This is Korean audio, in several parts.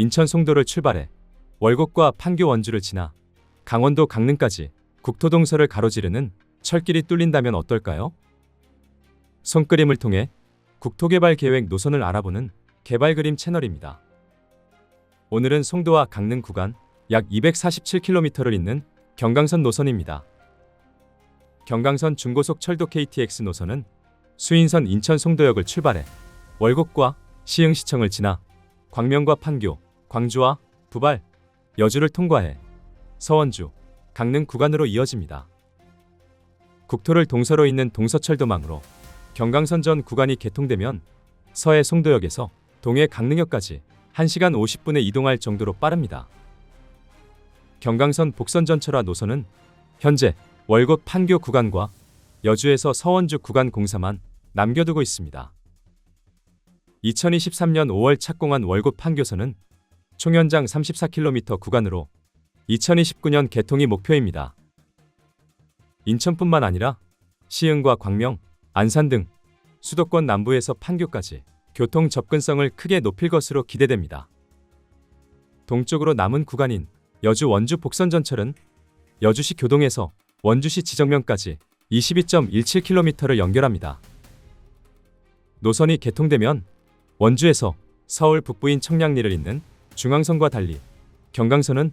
인천 송도를 출발해 월곡과 판교 원주를 지나 강원도 강릉까지 국토동서를 가로지르는 철길이 뚫린다면 어떨까요? 손그림을 통해 국토개발 계획 노선을 알아보는 개발 그림 채널입니다. 오늘은 송도와 강릉 구간 약 247km를 잇는 경강선 노선입니다. 경강선 중고속 철도 KTX 노선은 수인선 인천 송도역을 출발해 월곡과 시흥시청을 지나 광명과 판교, 광주와 부발, 여주를 통과해 서원주, 강릉 구간으로 이어집니다. 국토를 동서로 잇는 동서철도망으로 경강선 전 구간이 개통되면 서해 송도역에서 동해 강릉역까지 1시간 50분에 이동할 정도로 빠릅니다. 경강선 복선 전철화 노선은 현재 월곶 판교 구간과 여주에서 서원주 구간 공사만 남겨두고 있습니다. 2023년 5월 착공한 월곶 판교선은 총연장 34km 구간으로 2029년 개통이 목표입니다. 인천뿐만 아니라 시흥과 광명, 안산 등 수도권 남부에서 판교까지 교통 접근성을 크게 높일 것으로 기대됩니다. 동쪽으로 남은 구간인 여주 원주 복선 전철은 여주시 교동에서 원주시 지정면까지 22.17km를 연결합니다. 노선이 개통되면 원주에서 서울 북부인 청량리를 잇는 중앙선과 달리 경강선은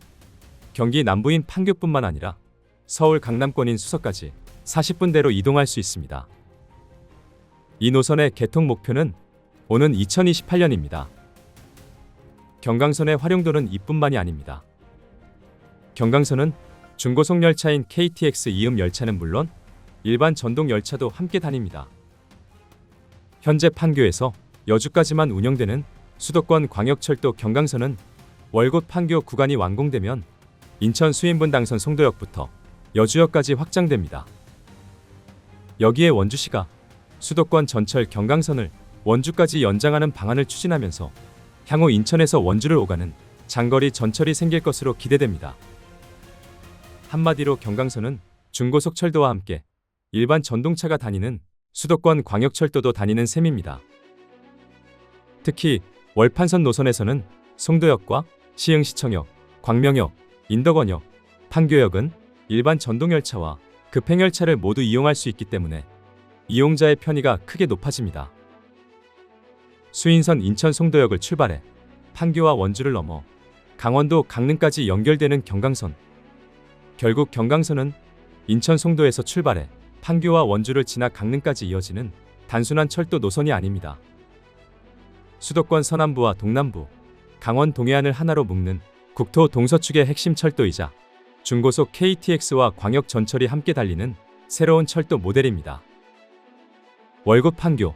경기 남부인 판교뿐만 아니라 서울 강남권인 수서까지 40분대로 이동할 수 있습니다. 이 노선의 개통 목표는 오는 2028년입니다. 경강선의 활용도는 이뿐만이 아닙니다. 경강선은 중고속 열차인 KTX 이음 열차는 물론 일반 전동 열차도 함께 다닙니다. 현재 판교에서 여주까지만 운영되는 수도권 광역철도 경강선은 월곶 판교 구간이 완공되면 인천 수인분당선 송도역부터 여주역까지 확장됩니다. 여기에 원주시가 수도권 전철 경강선을 원주까지 연장하는 방안을 추진하면서 향후 인천에서 원주를 오가는 장거리 전철이 생길 것으로 기대됩니다. 한마디로 경강선은 중고속 철도와 함께 일반 전동차가 다니는 수도권 광역철도도 다니는 셈입니다. 특히 월판선 노선에서는 송도역과 시흥시청역, 광명역, 인덕원역, 판교역은 일반 전동열차와 급행열차를 모두 이용할 수 있기 때문에 이용자의 편의가 크게 높아집니다. 수인선 인천 송도역을 출발해 판교와 원주를 넘어 강원도 강릉까지 연결되는 경강선. 결국 경강선은 인천 송도에서 출발해 판교와 원주를 지나 강릉까지 이어지는 단순한 철도 노선이 아닙니다. 수도권 서남부와 동남부, 강원 동해안을 하나로 묶는 국토 동서축의 핵심 철도이자 중고속 KTX와 광역 전철이 함께 달리는 새로운 철도 모델입니다. 월곶 판교,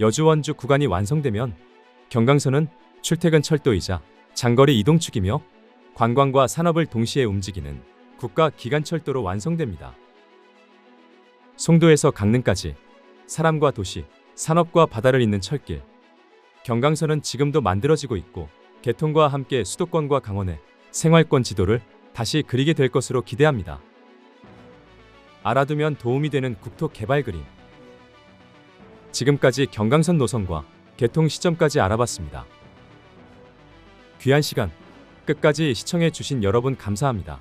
여주 원주 구간이 완성되면 경강선은 출퇴근 철도이자 장거리 이동축이며 관광과 산업을 동시에 움직이는 국가 기간 철도로 완성됩니다. 송도에서 강릉까지 사람과 도시, 산업과 바다를 잇는 철길. 경강선은 지금도 만들어지고 있고 개통과 함께 수도권과 강원의 생활권 지도를 다시 그리게 될 것으로 기대합니다. 알아두면 도움이 되는 국토 개발 그림. 지금까지 경강선 노선과 개통 시점까지 알아봤습니다. 귀한 시간 끝까지 시청해 주신 여러분 감사합니다.